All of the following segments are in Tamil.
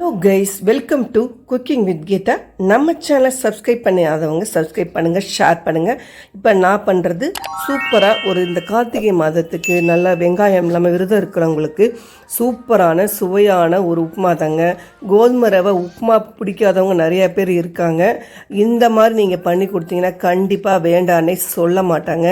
Hello guys welcome to cooking with Geetha நம்ம சேனலை சப்ஸ்கிரைப் பண்ணாதவங்க சப்ஸ்கிரைப் பண்ணுங்கள் ஷேர் பண்ணுங்கள் இப்போ நான் பண்ணுறது சூப்பராக ஒரு இந்த கார்த்திகை மாதத்துக்கு நல்லா வெங்காயம் இல்லாமல் விரதம் இருக்கிறவங்களுக்கு சூப்பரான சுவையான ஒரு உப்புமா தாங்க கோதுமை ரவை உப்புமா பிடிக்காதவங்க நிறைய பேர் இருக்காங்க. இந்த மாதிரி நீங்கள் பண்ணி கொடுத்தீங்கன்னா கண்டிப்பாக வேண்டான்னே சொல்ல மாட்டாங்க.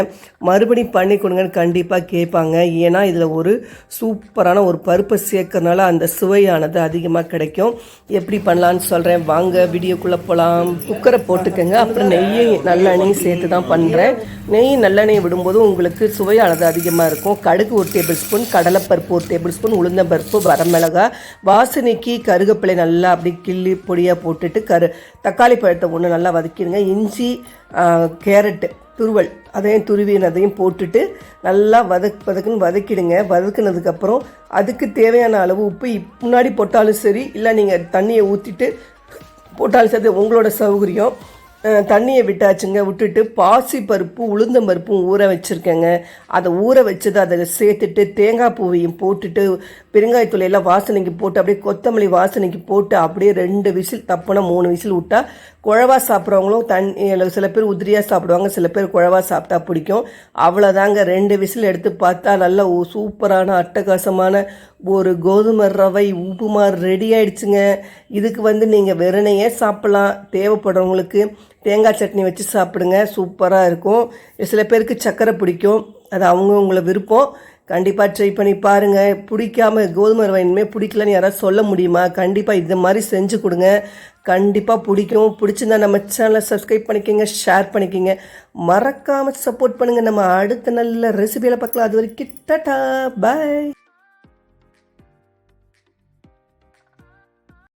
மறுபடியும் பண்ணி கொடுங்கன்னு கண்டிப்பாக கேட்பாங்க. ஏன்னா இதில் ஒரு சூப்பரான ஒரு பருப்பை சேர்க்கறனால அந்த சுவையானது அதிகமாக கிடைக்கும். எப்படி பண்ணலான்னு சொல்கிறேன் வாங்க வீடியோக்குள்ளே போகலாம் குக்கரை போட்டுக்கோங்க. அப்புறம் நெய்யை நல்லெண்ணெயும் சேர்த்து தான் பண்ணுறேன் நெய் நல்லெண்ணெய் விடும்போது உங்களுக்கு சுவையானது அதிகமாக இருக்கும். கடுகு ஒரு டேபிள் ஸ்பூன் கடலைப்பருப்பு ஒரு டேபிள் ஸ்பூன் உளுந்தம்பருப்பு வரமிளகா வாசனைக்கு கருகப்பிலை நல்லா அப்படி கிள்ளி பொடியாக போட்டுட்டு கரு தக்காளி பழத்தை ஒன்று நல்லா வதக்கிடுங்க. இஞ்சி கேரட்டு துருவல் அதையும் துருவினதையும் போட்டுட்டு நல்லா வதக் வதக்குன்னு வதக்கிடுங்க. வதக்குனதுக்கப்புறம் அதுக்கு தேவையான அளவு உப்பு இப்- முன்னாடி போட்டாலும் சரி இல்லை நீங்கள் தண்ணியை ஊற்றிட்டு போட்டாலும் சரி உங்களோட சௌகரியம். தண்ணியை விட்டாச்சுங்க. விட்டுட்டு பாசி பருப்பு உளுந்தம் பருப்பும் ஊற வச்சுருக்கேங்க. அதை ஊற வச்சது அதை சேர்த்துட்டு தேங்காய் பூவையும் போட்டுட்டு பெருங்காயத்தூள் எல்லாம் வாசனைக்கு போட்டு அப்படியே கொத்தமல்லி வாசனைக்கு போட்டு அப்படியே ரெண்டு விசில் தப்புனா மூணு விசில் விட்டா குழவா சாப்பிட்றவங்களும் தண்ணி சில பேர் உதிரியாக சாப்பிடுவாங்க. சில பேர் குழவா சாப்பிட்டா பிடிக்கும். அவ்வளோதாங்க ரெண்டு விசில் எடுத்து பார்த்தா நல்ல சூப்பரான அட்டகாசமான ஒரு கோதுமை ரவை உப்புமா ரெடி ஆயிடுச்சுங்க. இதுக்கு வந்து நீங்கள் வெறுனையே சாப்பிட்லாம். தேவைப்படுறவங்களுக்கு தேங்காய் சட்னி வச்சு சாப்பிடுங்க. சூப்பராக இருக்கும். சில பேருக்கு சர்க்கரை பிடிக்கும். அது அவங்கவுங்கள விருப்பம். கண்டிப்பாக ட்ரை பண்ணி பாருங்கள் பிடிக்காம கோதுமை ரவை இனிமேல் பிடிக்கலன்னு யாராவது சொல்ல முடியுமா? கண்டிப்பாக இது மாதிரி செஞ்சு கொடுங்க. கண்டிப்பாக பிடிக்கும். பிடிச்சிருந்தா நம்ம சேனலை சப்ஸ்கிரைப் பண்ணிக்கோங்க ஷேர் பண்ணிக்கோங்க. மறக்காமல் சப்போர்ட் பண்ணுங்கள் நம்ம அடுத்த நல்ல ரெசிபியில் பார்க்கலாம். அது வரைக்கும் டாட்டா பாய்